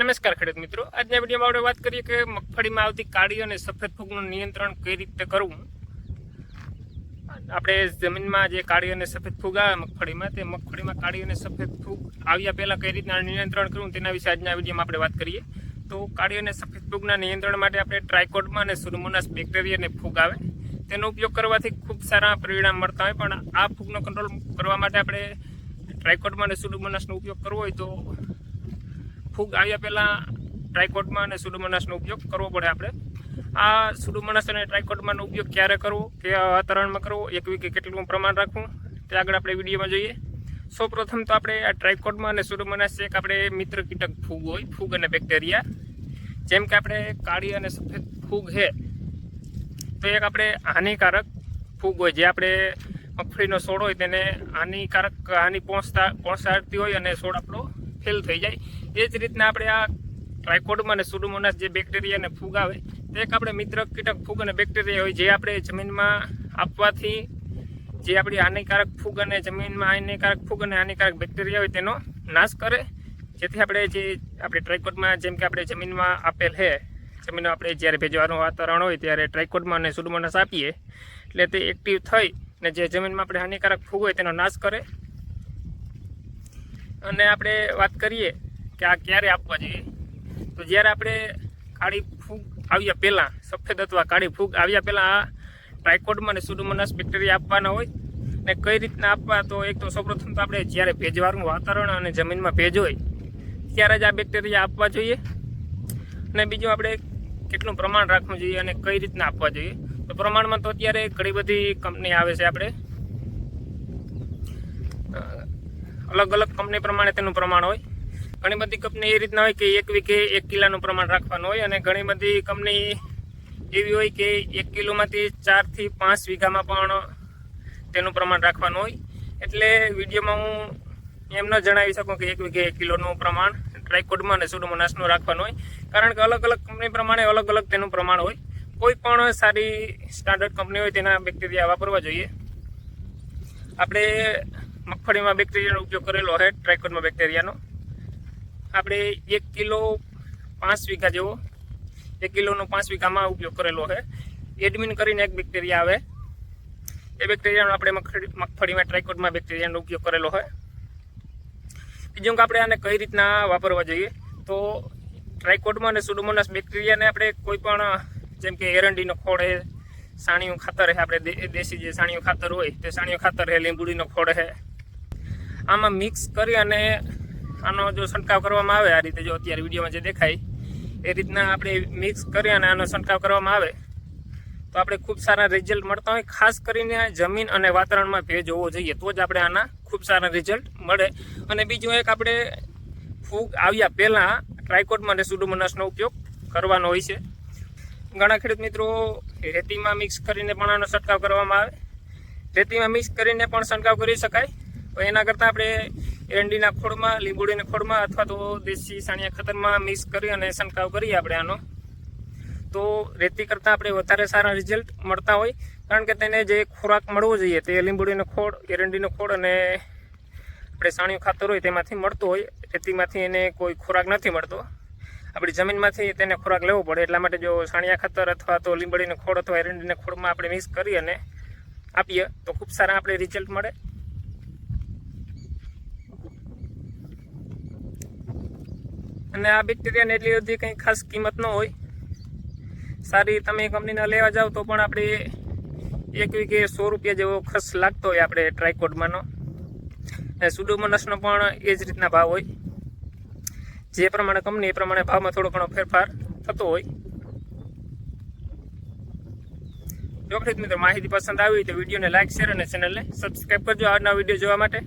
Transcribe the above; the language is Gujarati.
નમસ્કાર ખેડૂત મિત્રો. આજના વિડીયોમાં આપણે વાત કરીએ કે મગફળીમાં આવતી કાળી અને સફેદ ફૂગનું નિયંત્રણ કઈ રીતે કરવું? આપણે જમીનમાં જે કાળી અને સફેદ ફૂગ આવે મગફળીમાં, તે મગફળીમાં કાળી અને સફેદ ફૂગ આવ્યા પહેલાં કઈ રીતના નિયંત્રણ કરવું તેના વિશે આજના વિડીયોમાં આપણે વાત કરીએ. તો કાળી અને સફેદ ફૂગના નિયંત્રણ માટે આપણે ટ્રાયકોડમાં અને સુડમોનાસ બેક્ટેરિયા અને ફૂગ આવે. તેનો ઉપયોગ કરવાથી ખૂબ સારા પરિણામ મળતા હોય, પણ આ ફૂગનો કંટ્રોલ કરવા માટે આપણે ટ્રાયકોડમાં અને સુડમોનાસનો ઉપયોગ કરવો હોય તો ફૂગ આવ્યા પહેલાં ટ્રાયકોટમાં અને સુડોમોનાસનો ઉપયોગ કરવો પડે આપણે. આ સુડોમોનાસ અને ટ્રાયકોટમાંનો ઉપયોગ ક્યારે કરવો? કે વાતાવરણમાં કરવો? એક વીકે કેટલું પ્રમાણ રાખવું? તે આગળ આપણે વિડીયોમાં જોઈએ. સૌ પ્રથમ તો આપણે આ ટ્રાયકોટમાં અને સુડોમોનાસ એક આપણે મિત્ર કીટક ફૂગ હોય, ફૂગ અને બેક્ટેરિયા જેમ કે આપણે કાળી અને સફેદ ફૂગ છે, તો એક આપણે હાનિકારક ફૂગ હોય, જે આપણે મગફળીનો છોડ હોય, તેને હાનિકારક, હાનિ પહોંચતા, પહોંચાડતી હોય અને છોડ આપણો ફેલ થઈ જાય. એ જ રીતના આપણે આ ટ્રાયકોડમાં અને સુડોમોનાસ જે બેક્ટેરિયા અને ફૂગ આવે, તે એક આપણે મિત્ર કીટક ફૂગ અને બેક્ટેરિયા હોય, જે આપણે જમીનમાં આપવાથી જે આપણી હાનિકારક ફૂગ અને જમીનમાં હાનિકારક ફૂગ અને હાનિકારક બેક્ટેરિયા હોય, તેનો નાશ કરે. જેથી આપણે જે આપણે ટ્રાયકોડમાં જેમ કે આપણે જમીનમાં આપેલ છે, જમીનમાં આપણે જ્યારે ભેજવાનું વાતાવરણ હોય, ત્યારે ટ્રાયકોડમાં અને સુડમોનાસ આપીએ. એટલે તે એક્ટિવ થઈ અને જે જમીનમાં આપણે હાનિકારક ફૂગ હોય, તેનો નાશ કરે. અને આપણે વાત કરીએ કે આ ક્યારે આપવા જોઈએ. તો જ્યારે આપણે કાળી ફૂગ આવ્યા પહેલાં, સફેદ અથવા કાળી ફૂગ આવ્યા પહેલાં, આ ટ્રાયકોડમાં અને સુડોમોનાસ બેક્ટેરિયા આપવાના હોય ને કઈ રીતના આપવા, તો એક તો સૌપ્રથમ તો આપણે જ્યારે ભેજવાળું વાતાવરણ અને જમીનમાં ભેજ હોય, ત્યારે જ આ બેક્ટેરિયા આપવા જોઈએ. અને બીજું આપણે કેટલું પ્રમાણ રાખવું જોઈએ અને કઈ રીતના આપવા જોઈએ. તો પ્રમાણમાં તો અત્યારે ઘણી બધી કંપની આવે છે આપણે. અલગ અલગ કંપની પ્રમાણે તેનું પ્રમાણ હોય. ઘણી બધી કંપની એ રીતના હોય કે એક વીઘે એક કિલાનું પ્રમાણ રાખવાનું હોય અને ઘણી બધી કંપની એવી હોય કે એક કિલોમાંથી ચારથી પાંચ વીઘામાં પણ તેનું પ્રમાણ રાખવાનું હોય. એટલે વિડીયોમાં હું એમ ન જણાવી શકું કે એક વીઘે એક કિલોનું પ્રમાણ ટ્રાયકોડમાં અને સુડોમોનાસનું રાખવાનું હોય. કારણ કે અલગ અલગ કંપની પ્રમાણે અલગ અલગ તેનું પ્રમાણ હોય. કોઈ પણ સારી સ્ટાન્ડર્ડ કંપની હોય તેના બેક્ટેરિયા વાપરવા જોઈએ. આપણે મગફળીમાં બેક્ટેરિયાનો ઉપયોગ કરેલો છે ટ્રાયકોડમાં બેક્ટેરિયાનો આપણે એક કિલો પાંચ વીઘા જેવો, એક કિલોનો પાંચ વીઘામાં ઉપયોગ કરેલો છે એડમિન કરીને એક બેક્ટેરિયા આવે. એ બેક્ટેરિયાનો આપણે મગફળી, મગફળીમાં ટ્રાયકોડમાં બેક્ટેરિયાનો ઉપયોગ કરેલો હોય બીજું કે આપણે આને કઈ રીતના વાપરવા જોઈએ? તો ટ્રાયકોડમાં અને સુડોમોનાસ બેક્ટેરિયાને આપણે કોઈ પણ, જેમ કે એરંડીનો ખોળ છે સાણીયું ખાતર છે આપણે દેશી જે સાણીયું ખાતર હોય, તે સાણીયું ખાતર છે લીંબુડીનો ખોળ છે આમાં મિક્સ કરી અને આનો જો છંટકાવ કરવામાં આવે, આ રીતે જો અત્યારે વિડીયોમાં જે દેખાય, એ રીતના આપણે મિક્સ કરી અને આનો છંટકાવ કરવામાં આવે. તો આપણે ખૂબ સારા રિઝલ્ટ મળતા હોય, ખાસ કરીને જમીન અને વાતાવરણમાં ભેજ હોવો જોઈએ, તો જ આપણે આના ખૂબ સારા રિઝલ્ટ મળે. અને બીજું એક આપણે ફૂગ આવ્યા પહેલાં ટ્રાયકોટમાં અને સુડોમોનાસનો ઉપયોગ કરવાનો હોય છે. ઘણા ખેડૂત મિત્રો રેતીમાં મિક્સ કરીને પણ આનો છંટકાવ કરવામાં આવે. રેતીમાં મિક્સ કરીને પણ છંટકાવ કરી શકાય. તો એના કરતાં આપણે એરંડીના ખોળમાં લીંબોડીના ખોળમાં અથવા તો દેશી સાણિયા ખાતરમાં મિક્સ કરી અને છંટકાવ કરીએ આપણે આનો. તો રેતી કરતાં આપણે વધારે સારા રિઝલ્ટ મળતા હોય, કારણ કે તેને જે ખોરાક મળવો જોઈએ તે લીંબોડીનો ખોળ, એરંડીનો ખોળ અને આપણે સાણિયું ખાતર હોય તેમાંથી મળતો હોય. રેતીમાંથી એને કોઈ ખોરાક નથી મળતો. આપણી જમીનમાંથી તેને ખોરાક લેવો પડે, એટલા માટે જો સાણિયા ખાતર અથવા તો લીંબડીને ખોળ અથવા એરંડીના ખોળમાં આપણે મિક્સ કરી અને આપીએ તો ખૂબ સારા આપણે રિઝલ્ટ મળે. અને આ બેક્ટેરિયાને એટલી બધી કંઈ ખાસ કિંમત ન હોય. સારી તમે કંપનીના લેવા જાઓ તો પણ આપણે એક વીકે સો રૂપિયા જેવો ખર્ચ લાગતો હોય આપણે ટ્રાયકોડમાંનો અને સુડોમોનસનો પણ એ જ રીતના ભાવ હોય. જે પ્રમાણે કંપની એ પ્રમાણે ભાવમાં થોડો ઘણો ફેરફાર થતો હોય. જો મિત્રો માહિતી પસંદ આવી તો વિડીયોને લાઇક શેર અને ચેનલને સબસ્ક્રાઈબ કરજો. આજના વીડિયો જોવા માટે.